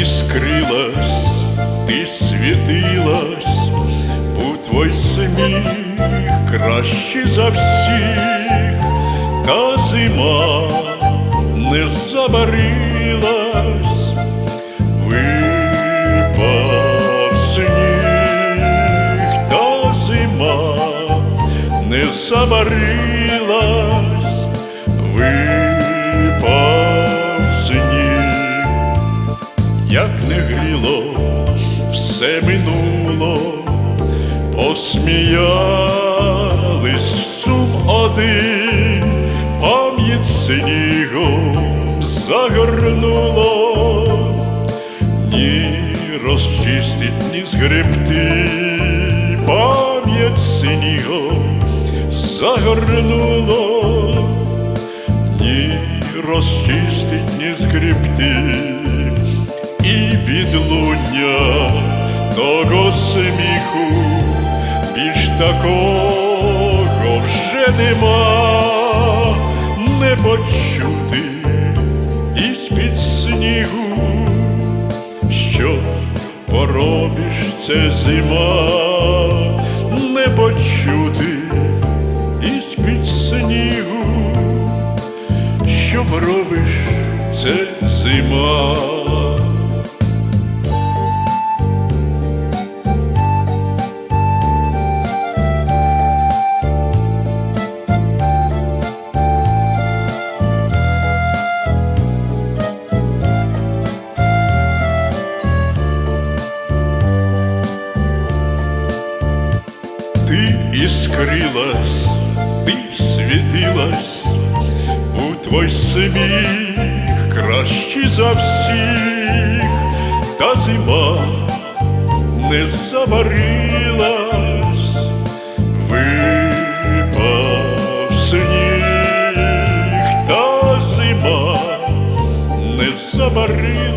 и скрылась, ты светилась, будь твой сміх краще за всіх, та зима не забарилась, випав сніг, та зима не забарилась. Все минуло, посміялись сум один, пам'ять снігом загорнуло, ні розчистить, ні згребти, пам'ять снігом загорнуло, ні розчистить, ні згребти, і відлуння того сміху більш такого вже нема, не почути із-під снігу, що поробиш це зима, не почути із-під снігу, що поробиш це зима. и скрылась, ты светилась, Будь твой сміх кращий за всіх, та зима не заварилась, випав сніг, та зима не заварилась.